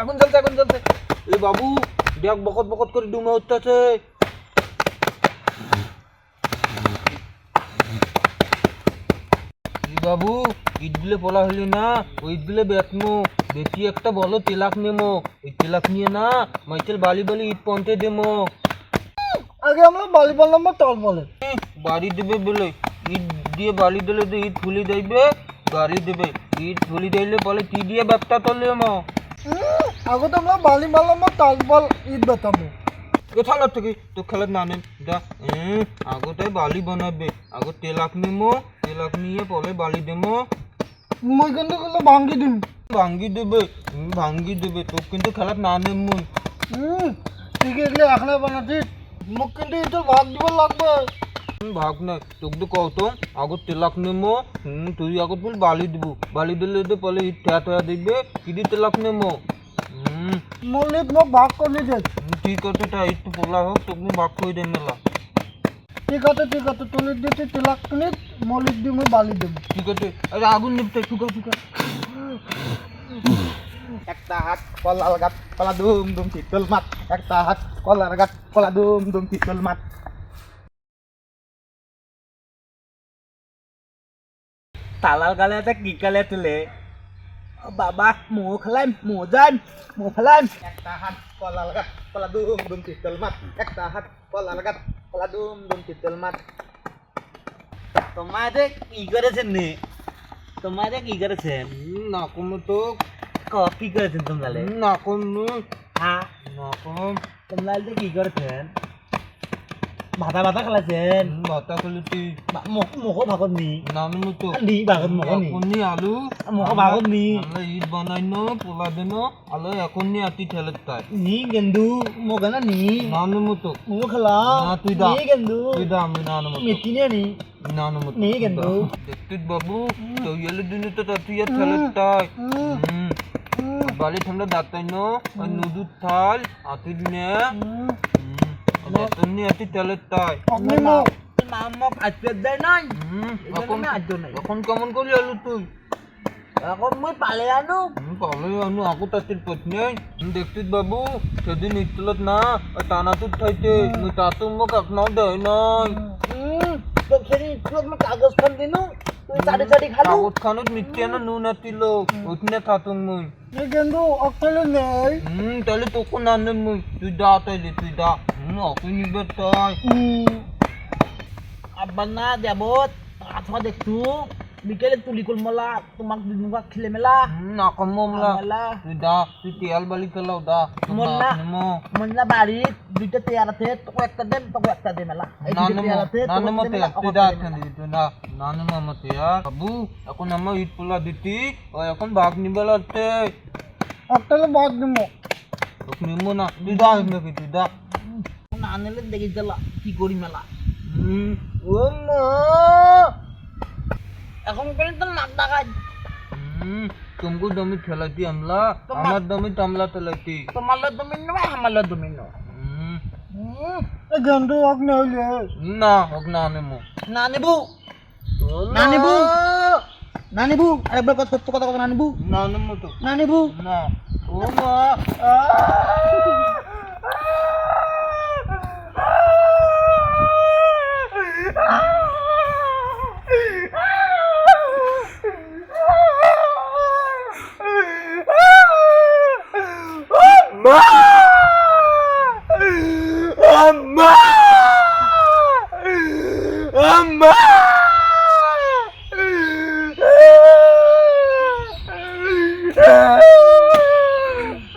এখন চলছে এখন চলছে। এ বাবু দেখ বকত বকত করে ডুমে উঠতেছে। বাবু ইট বিলে পলা হলি না? ওই বিলে বেতমো বেশি একটা বলো তেলাক নেমো ওই তেলাক নিয়ে না মাইকেল বালি বালি ইট পৌঁছে দেমো। আগে আমরা বালি বললাম বা তল বলে। বাড়ি দেবে বলে। ইট দিয়ে বালি দিলে তো ইট ফুলি যাইবে বাড়ি দেবে। ইট ফুলি দিলে বলে কি দিয়ে ব্যবসা করলে মো। আগে তো আমরা বালি বললাম বা তল বল ঈদ বেতামো কোথাও থেকে তো খেলার না নেন দা আগোটাই বালি বানাবে আগো তেলাক নেমো তেলাক নিয়ে পরে বালি দেমো। মই কিন্তু গুলো ভাঙ্গি দিম। ভাঙ্গি দেবে ভাঙ্গি দেবে তো কিন্তু খেলার নেম মুই। হুম ঠিক এগুলো এখনও বানাচ্ছিস মোক কিন্তু এটা ভাগ দিব লাগবে হুম, ভাগ না তোকে তো কত আগো তেলাক নেমো। তুই আগত বল বালি দিব। বালি দিলে তো ইট ঠেয়া ঠেয়া দিবে কি দিয়ে তেলাক নেমো? মল্লিক মোক ভাগ করে দে ঠিক আছে তা একটু পোলা হোক তোকে ভাগ করে দেন মেলা। ঠিক আছে ঠিক আছে তুলি দিতে তিলাক মল্লিক দি মই বালি দিম। ঠিক আছে আরে আগুন নিপতে টুকা টুকা একটা হাত কলার গাছ কলা দুম দুম শীতল মাত। একটা হাত কলার গাছ কলা দুম দুম শীতল মাত। তালাল গালাতে কি গালাতলে বাবা মুখ খেলাম মুখ যান মুখ খেলাম। একটা হাত কলা লাগাত কলা দুম দুম চিতল মাত। একটা হাত কলা লাগাত কলা দুম দুম তিতল মাত। তোমাদের কি করেছেন নে? তোমাদের কি করেছেন? নকম তো। কি করেছেন তোমরা নকম। হ্যাঁ নকম। তোমরা কি করেছেন? ভাতা ভাতা খেলাছেন বাতা কলিটি মুখো ভাগত নি। নানু তো নি ভাগত মুখো নি। এখনই আলু। মুখো ভাগত নি। আমরা ইট বানাই ন পোলা দেন আলো এখনই আতি ঠেলে তাই নি গেন্দু মুখ না। নি নানু মতো মুখ খেলা। না, তুই দা। নি গেন্দু। তুই দা আমি নানু মতো মেতিনে নি নানু মতো নি গেন্দু। দেখতে বাবু তো এলে দিনে তো তাতি আর ঠেলে তাই বালি ঠান্ডা দাঁতাই ন ওই নুদু থাল আতি নে। এতনি আতি ঠেলে তাই। আপনি মোক আজকে দেয় নাই? এখন এখানে নাই। এখন কেমন করলি আলু তুই? এখন মই পালে আনো। পালে আনু আকু তাতির পত্নী দেখতিস বাবু সেদিন ইতলত না টানাতুর খাইতে মুই তাতু মোক আপনাও দেয় নাই। তো সেদিন স্কুলত মই কাগজ খন দিনো তুই চাটি চাটি খালো। কাগজ খানত মিথ্যে না নুন আতিল ওইখানে থাতুম মুই। কিন্তু অকলে নেই। হুম তাহলে তোকে না নেম মুই। তুই দা তাইলে তুই দা। নিবে তাই আব্বা না দেবত আথমা দেখছু বিকেলে তুলি কল মেলা তোমাক দুনুকা খেলে মেলা না কমলা মেলা তুই দা তুই তেল বালি খেলাও দা। নেমো মন্না বাড়িত দুইটা তেয়ার আছে তোকে একটা দেন তোকে একটা দে মেলা না দুইটা তেয়ার আছে, একটা দে তুই দা একটা মেলা। তুই দা নানু মতে বাবু এখন আমার ইট পোলা দিতি ও এখন ভাগ নিবে লাগতে অকলে ভাগ দিম তোকে নিমো না তুই দা নাকি তুই দা না আনলে দেখি জ্বালা কি করি মেলা হুম ও মা এখন কেন তো নাক ডাকাই হুম तुमको दमी खेलाती हमला तो আমার দমি তামলা তেলাতি তোমার লো তুমি নো আমার লো তুমি নো হুম এ গেন্দু অক নইলে না হোক না নেমো না নিবু না নিবু না নিবু আরেকবার কথা সত্য কথা কথা না নিবু না নেমো তো না নিবু না ও মা আম্মা Mama!